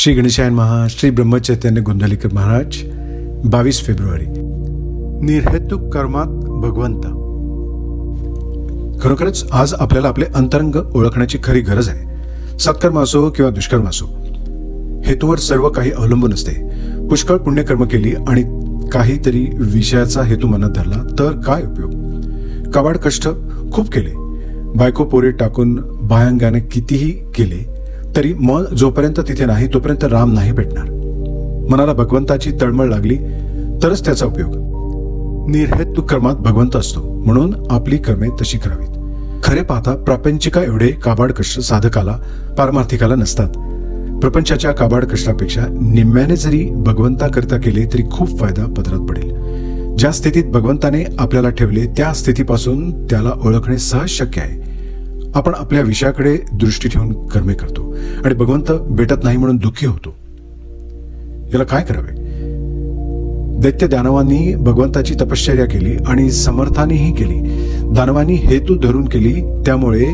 श्री गणेशायन महा श्री ब्रह्मचैतन्य गोंधळीकर महाराज बावीस फेब्रुवारी. निर्हेतुक कर्मात भगवंत. खरोखरच आज आपल्याला आपले अंतरंग ओळखण्याची खरी गरज आहे. सत्कर्म असो किंवा दुष्कर्म असो हेतूवर सर्व काही अवलंबून असते. पुष्कळ पुण्यकर्म केली आणि काहीतरी विषयाचा हेतू मनात धरला तर काय उपयोग? कवाड कष्ट खूप केले. बायको पोरे टाकून भायंगाने कितीही केले तरी मन जोपर्यंत तिथे नाही तोपर्यंत राम नाही भेटणार. मनाला भगवंताची तळमळ लागली तरच त्याचा उपयोग. निर्हेतू कर्मात भगवंत असतो म्हणून आपली कर्मे तशी करावीत. खरे पाहता प्रापंचिका एवढे काबाड कष्ट साधकाला पारमार्थिकाला नसतात. प्रपंचाच्या काबाड कष्टापेक्षा निम्म्याने जरी भगवंताकरिता केले तरी खूप फायदा पदरात पडेल. ज्या स्थितीत भगवंताने आपल्याला ठेवले त्या स्थितीपासून त्याला ओळखणे सहज शक्य आहे. आपण आपल्या विषयाकडे दृष्टी ठेवून कर्मे करतो. आणि भगवंत भेटत नाही म्हणून दुःखी होतो. याला काय करावे? दैत्य दानवांनी भगवंताची तपश्चर्या केली आणि समर्थानेही केली. दानवांनी हेतू धरून केली त्यामुळे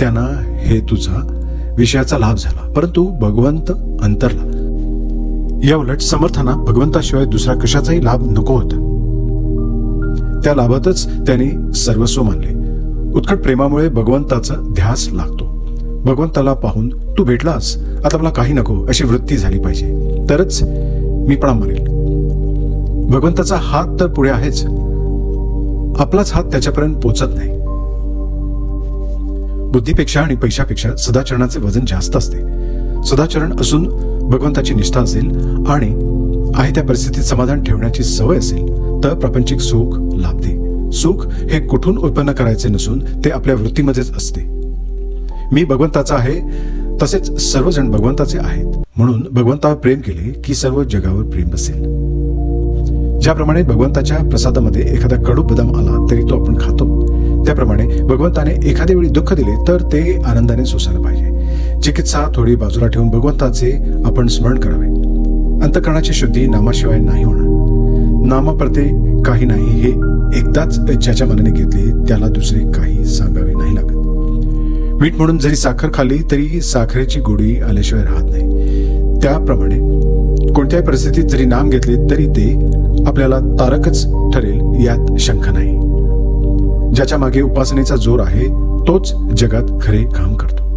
त्यांना हेतूचा विषयाचा लाभ झाला. परंतु भगवंत अंतरला. या उलट समर्थांना भगवंताशिवाय दुसरा कशाचाही लाभ नको होता. त्या लाभातच त्यांनी सर्वस्व मानले. उत्कट प्रेमामुळे भगवंताचा ध्यास लागतो. भगवंताला पाहून तू भेटलास? आता मला काही नको अशी वृत्ती झाली पाहिजे. तरच मी पण मरेल. भगवंताचा हात तर पुढे आहेच. आपलाच हात त्याच्यापर्यंत पोचत नाही. बुद्धीपेक्षा आणि पैशापेक्षा सदाचरणाचे वजन जास्त असते. सदाचरण असून भगवंताची निष्ठा असेल आणि आहे त्या परिस्थितीत समाधान ठेवण्याची सवय असेल तर प्रापंचिक सुख लाभते. सुख हे कुठून उत्पन्न करायचे नसून ते आपल्या वृत्तीमध्येच असते. मी भगवंताचा आहे तसेच सर्वजण भगवंताचे आहेत. म्हणून भगवंतावर प्रेम केले की सर्व जगावर प्रेम बसेल. ज्याप्रमाणे भगवंताच्या प्रसादामध्ये एखादा कडू बदाम आला तरी तो आपण खातो. त्याप्रमाणे भगवंताने एखाद्या वेळी दुःख दिले तर ते आनंदाने सोसायला पाहिजे. चिकित्सा थोडी बाजूला ठेवून भगवंताचे आपण स्मरण करावे. अंतकरणाची शुद्धी नामाशिवाय नाही होणार. नामाप्रते काही नाही हे एकदाच ज्याच्या मनाने घेतले त्याला दुसरे काही सांगावे नाही लागत. मीठ म्हणून जरी साखर खाल्ली तरी साखरेची गोडी आल्याशिवाय राहत नाही. त्याप्रमाणे कोणत्याही परिस्थितीत जरी नाम घेतले तरी ते आपल्याला तारकच ठरेल यात शंका नाही. ज्याच्या मागे उपासनेचा जोर आहे तोच जगात खरे काम करतो.